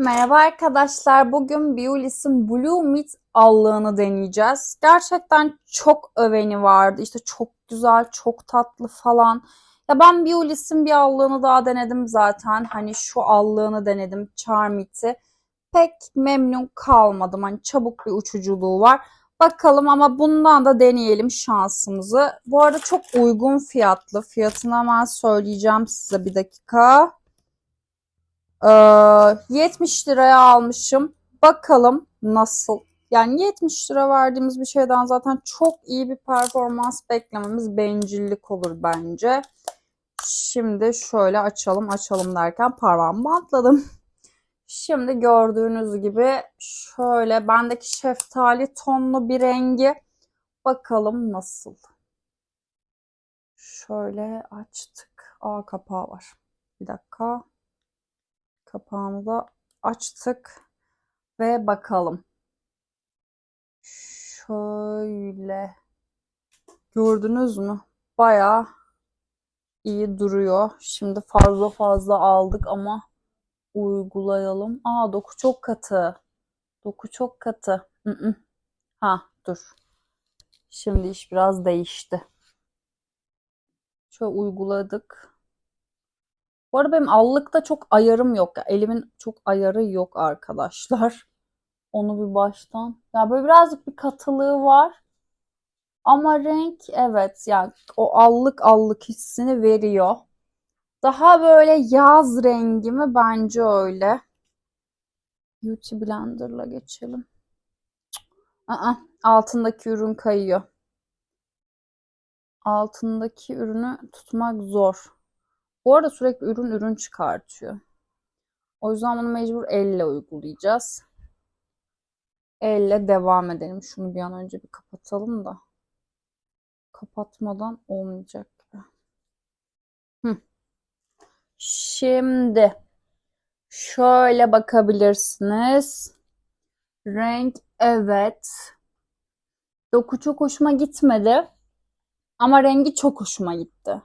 Merhaba arkadaşlar. Bugün Biolis'in Blue Meat allığını deneyeceğiz. Gerçekten çok öveni vardı. İşte çok güzel, çok tatlı falan. Ya ben Biolis'in bir allığını daha denedim zaten. Hani şu allığını denedim, Charmit'i. Pek memnun kalmadım. Hani çabuk bir uçuculuğu var. Bakalım ama bundan da deneyelim şansımızı. Bu arada çok uygun fiyatlı. Fiyatını hemen söyleyeceğim size bir dakika. Ee, 70 liraya almışım. Bakalım nasıl? Yani 70 lira verdiğimiz bir şeyden zaten çok iyi bir performans beklememiz bencillik olur bence. Şimdi şöyle açalım açalım derken parmağımı bantladım. Şimdi gördüğünüz gibi şöyle bendeki şeftali tonlu bir rengi. Bakalım nasıl? Şöyle açtık. Aa kapağı var. Bir dakika. Kapağını da açtık ve bakalım. Şöyle gördünüz mü? Bayağı iyi duruyor. Şimdi fazla fazla aldık ama uygulayalım. Aa doku çok katı. Doku çok katı. Hı -hı. Ha dur. Şimdi iş biraz değişti. Şöyle uyguladık. Bu arada benim allıkta çok ayarım yok. Elimin çok ayarı yok arkadaşlar. Onu bir baştan. Ya böyle birazcık bir katılığı var. Ama renk evet yani o allık allık hissini veriyor. Daha böyle yaz rengi mi? Bence öyle. Beauty Blender'la geçelim. Aa, altındaki ürün kayıyor. Altındaki ürünü tutmak zor. Bu arada sürekli ürün ürün çıkartıyor. O yüzden bunu mecbur elle uygulayacağız. Elle devam edelim. Şunu bir an önce bir kapatalım da. Kapatmadan olmayacak gibi. Hı. Şimdi şöyle bakabilirsiniz. Renk evet. Doku çok hoşuma gitmedi. Ama rengi çok hoşuma gitti.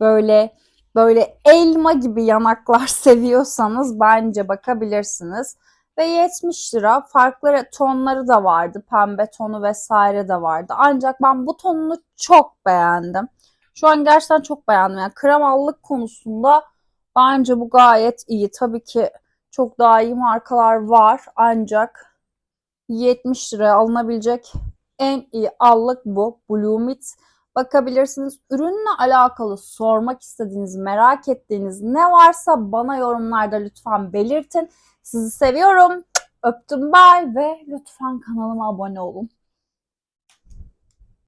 Böyle böyle elma gibi yanaklar seviyorsanız bence bakabilirsiniz. Ve 70 lira farklı tonları da vardı. Pembe tonu vesaire de vardı. Ancak ben bu tonunu çok beğendim. Şu an gerçekten çok beğendim. Yani kremallık konusunda bence bu gayet iyi. Tabii ki çok daha iyi markalar var. Ancak 70 liraya alınabilecek en iyi allık bu. Blue Meat bakabilirsiniz. Ürünle alakalı sormak istediğiniz, merak ettiğiniz ne varsa bana yorumlarda lütfen belirtin. Sizi seviyorum. Öptüm bay ve lütfen kanalıma abone olun.